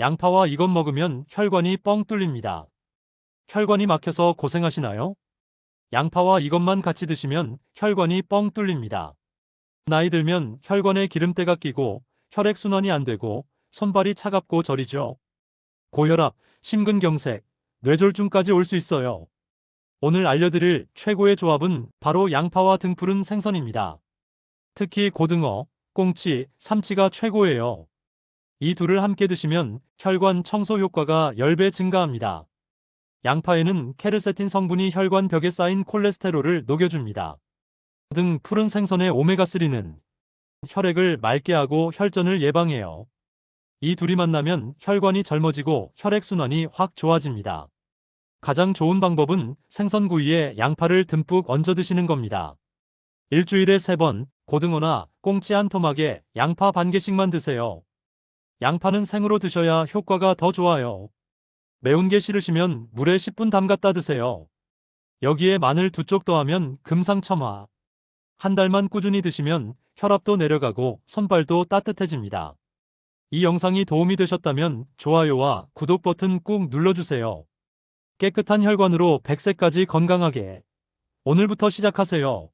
양파와 이것 먹으면 혈관이 뻥 뚫립니다. 혈관이 막혀서 고생하시나요? 양파와 이것만 같이 드시면 혈관이 뻥 뚫립니다. 나이 들면 혈관에 기름때가 끼고 혈액순환이 안 되고 손발이 차갑고 저리죠. 고혈압, 심근경색, 뇌졸중까지 올 수 있어요. 오늘 알려드릴 최고의 조합은 바로 양파와 등푸른 생선입니다. 특히 고등어, 꽁치, 삼치가 최고예요. 이 둘을 함께 드시면 혈관 청소 효과가 10배 증가합니다. 양파에는 케르세틴 성분이 혈관 벽에 쌓인 콜레스테롤을 녹여줍니다. 등 푸른 생선의 오메가3는 혈액을 맑게 하고 혈전을 예방해요. 이 둘이 만나면 혈관이 젊어지고 혈액순환이 확 좋아집니다. 가장 좋은 방법은 생선구이에 양파를 듬뿍 얹어 드시는 겁니다. 일주일에 3번 고등어나 꽁치 한 토막에 양파 반 개씩만 드세요. 양파는 생으로 드셔야 효과가 더 좋아요. 매운 게 싫으시면 물에 10분 담갔다 드세요. 여기에 마늘 두 쪽 더하면 금상첨화. 한 달만 꾸준히 드시면 혈압도 내려가고 손발도 따뜻해집니다. 이 영상이 도움이 되셨다면 좋아요와 구독 버튼 꾹 눌러주세요. 깨끗한 혈관으로 100세까지 건강하게. 오늘부터 시작하세요.